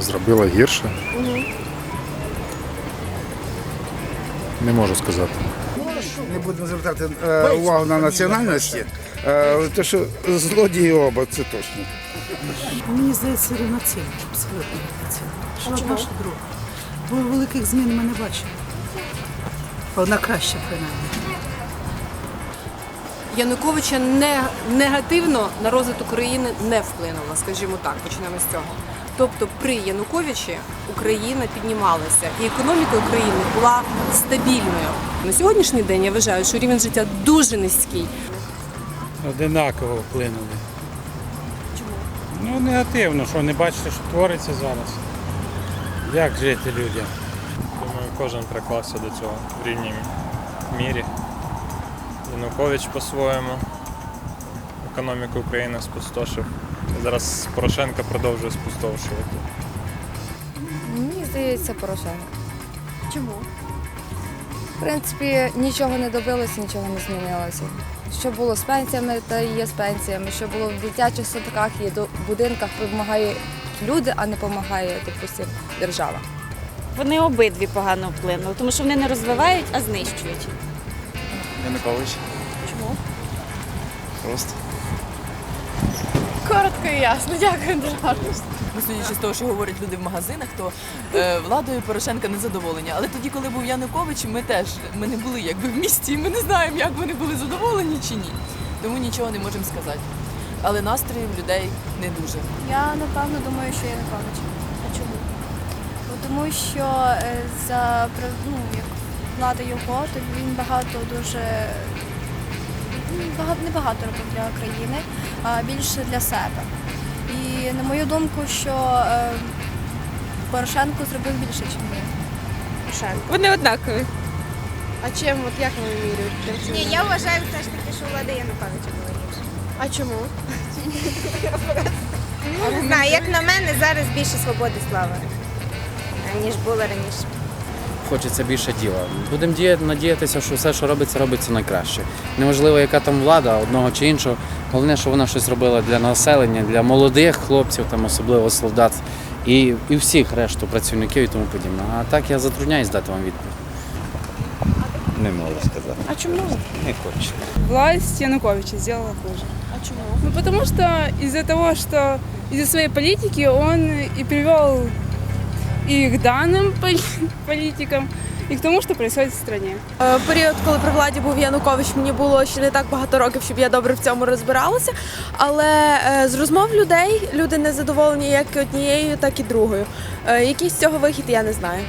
Зробила гірше. Угу. Не можу сказати. Не будемо звертати е, увагу на національності, е, те, що злодії оба, це точно. Мені здається, рівноцінно, абсолютно рівноцінно. Що ваша друга? Бо великих змін ми не бачимо. Вона краща принаймні. Януковича не негативно на розвиток України не вплинуло, скажімо так, почнемо з цього. Тобто при Януковичі Україна піднімалася, і економіка України була стабільною. На сьогоднішній день я вважаю, що рівень життя дуже низький. одинаково вплинули. Чому? Ну, негативно, що не бачите, що твориться зараз. Як жити людям? Думаю, кожен приклався до цього в рівній мірі. Янукович по-своєму економіку України спустошив. Зараз Порошенко продовжує спустошувати. Мені здається, Порошенко. Чому? В принципі, нічого не добилося, нічого не змінилося. Що було з пенсіями, та і є з пенсіями. Що було в дитячих садках і до- будинках, допомагають люди, а не допомагає, допустимо, держава. Вони обидві погано вплинули, тому що вони не розвивають, а знищують. Янукович. Чому? Просто. Коротко і ясно, дякую дуже гарно. Ну, судячи з того, що говорять люди в магазинах, то е, владою Порошенка незадоволення. Але тоді, коли був Янукович, ми теж ми не були якби в місті, і ми не знаємо, як вони були задоволені чи ні. Тому нічого не можемо сказати. Але настрої в людей не дуже. Я напевно думаю, що Янукович. А чому? Тому що е, за ну, як влада його, то він багато дуже ну, багато не багато робив для країни, а більше для себе. І на мою думку, що е, Порошенко зробив більше, ніж він. Порошенко. Вони однакові. А чим, от як ви вимірюєте? Ні, я вважаю все ж таки, що влада Януковича була гірша. А чому? Не знаю, як на мене, зараз більше свободи слава, ніж було раніше. Хочеться більше діла. Будемо діяти, надіятися, що все, що робиться, робиться найкраще. Неважливо, яка там влада, одного чи іншого. Головне, що вона щось робила для населення, для молодих хлопців, там особливо солдат, і, і всіх решту працівників і тому подібне. А так я затрудняюсь дати вам відповідь. Не можу сказати. А чому? Не хочу. Власть Януковича сделала хуже. А чому? Ну, потому что из-за того, что из-за своей политики он и привел и к данным поли- политикам, і к тому, що происходит в стране. Е, період, коли при владі був Янукович, мені було ще не так багато років, щоб я добре в цьому розбиралася. Але е, з розмов людей люди не задоволені як однією, так і другою. Е, Який з цього вихід, я не знаю.